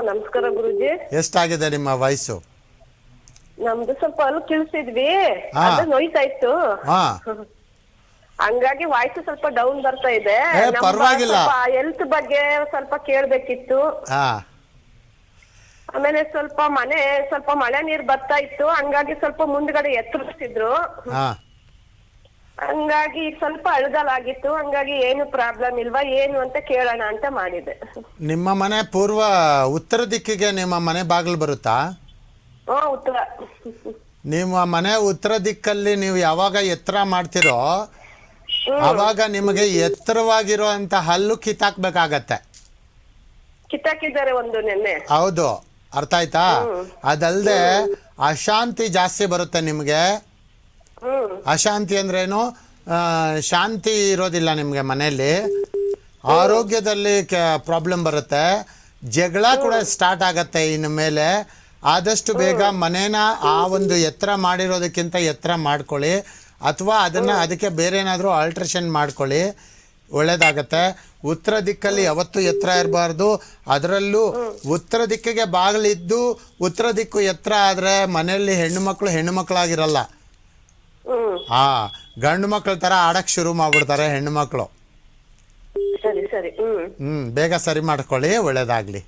ನಮಸ್ಕಾರ ಗುರುಜಿ. ಎಷ್ಟಾಗಿದೆ ನಿಮ್ಮ ವಯಸ್ಸು? ನಮ್ದು ಸ್ವಲ್ಪ ಅಲ್ಲಿ ಕಿಳಿಸಿದ್ವಿ ಹಾ. ಅದು ನೋಯ್ತಾ ಇತ್ತು ಹಾ. ಹಂಗಾಗಿ ವಾಯ್ಸ್ ಸ್ವಲ್ಪ ಡೌನ್ ಬರ್ತಾ ಇದೆ. ಏ, ಪರ್ವಾಗಿಲ್ಲ. ಹೆಲ್ತ್ ಬಗ್ಗೆ ಸ್ವಲ್ಪ ಕೇಳ್ಬೇಕಿತ್ತು. ಹಾ. ಆಮೇಲೆ ಸ್ವಲ್ಪ ಮನೆ ಸ್ವಲ್ಪ ಮಳೆ ನೀರ್ ಬರ್ತಾ ಇತ್ತು. ಹಂಗಾಗಿ ಸ್ವಲ್ಪ ಮುಂದ್ಗಡೆ ಎತ್ತರಿಸ್ತಿದ್ರು ಹಾ. ಹಂಗಾಗಿ ಈಗ ಸ್ವಲ್ಪ ಅಳಗಲಾಗಿತ್ತು ಹಂಗಾಗಿ ಏನು ಪ್ರಾಬ್ಲಮ್ ಇಲ್ವಾ ಏನು ಅಂತ ಕೇಳೋಣ ಅಂತ ಮಾಡಿದೆ. ನಿಮ್ಮ ಮನೆ ಪೂರ್ವ ಉತ್ತರ ದಿಕ್ಕಿಗೆ ನಿಮ್ಮ ಮನೆ ಬಾಗಿಲು ಬರುತ್ತಾ? ಉತ್ತರ. ನಿಮ್ಮ ಮನೆ ಉತ್ತರ ದಿಕ್ಕಲ್ಲಿ ನೀವು ಯಾವಾಗ ಎತ್ತರ ಮಾಡ್ತಿರೋ ಅವಾಗ ನಿಮಗೆ ಎತ್ತರವಾಗಿರೋ ಅಂತ ಹಲ್ಲು ಕಿತ್ತಾಕ್ಬೇಕಾಗತ್ತೆ. ಕಿತ್ತಾಕಿದ್ದಾರೆ ಒಂದು ನೆನ್ನೆ. ಹೌದು ಅರ್ಥ ಆಯ್ತಾ? ಅದಲ್ಲದೆ ಅಶಾಂತಿ ಜಾಸ್ತಿ ಬರುತ್ತೆ ನಿಮಗೆ. ಹ್ಮ್. ಅಶಾಂತಿ ಅಂದ್ರೇನು? ಆ, ಶಾಂತಿ ಇರೋದಿಲ್ಲ ನಿಮಗೆ ಮನೆಯಲ್ಲಿ? ಆರೋಗ್ಯದಲ್ಲಿ ಕ ಪ್ರಾಬ್ಲಮ್ ಬರುತ್ತೆ. ಜಗಳ ಕೂಡ ಸ್ಟಾರ್ಟ್ ಆಗತ್ತೆ ಇನ್ನು ಮೇಲೆ. ಆದಷ್ಟು ಬೇಗ ಮನೇನ ಆ ಒಂದು ಎತ್ತರ ಮಾಡಿರೋದಕ್ಕಿಂತ ಎತ್ತರ ಮಾಡ್ಕೊಳ್ಳಿ. ಅಥವಾ ಅದನ್ನು ಅದಕ್ಕೆ ಬೇರೆ ಏನಾದರೂ ಆಲ್ಟ್ರೇಷನ್ ಮಾಡ್ಕೊಳ್ಳಿ. ಒಳ್ಳೇದಾಗತ್ತೆ. ಉತ್ತರ ದಿಕ್ಕಲ್ಲಿ ಯಾವತ್ತೂ ಎತ್ತರ ಇರಬಾರ್ದು. ಅದರಲ್ಲೂ ಉತ್ತರ ದಿಕ್ಕಿಗೆ ಬಾಗಿಲಿದ್ದು ಉತ್ತರ ದಿಕ್ಕು ಎತ್ತರ ಆದರೆ ಮನೆಯಲ್ಲಿ ಹೆಣ್ಣು ಮಕ್ಕಳು ಹೆಣ್ಣು ಮಕ್ಕಳಾಗಿರಲ್ಲ ಹಾ. ಗಂಡು ಮಕ್ಕಳ ತರ ಆಡಕ್ ಶುರು ಮಾಡ್ಬಿಡ್ತಾರೆ ಹೆಣ್ಣು ಮಕ್ಕಳು ಸರಿ ಸರಿ ಹ್ಮ್. ಹ್ಮ್ ಬೇಗ ಸರಿ ಮಾಡ್ಕೊಳ್ಳಿ ಒಳ್ಳೇದಾಗ್ಲಿ.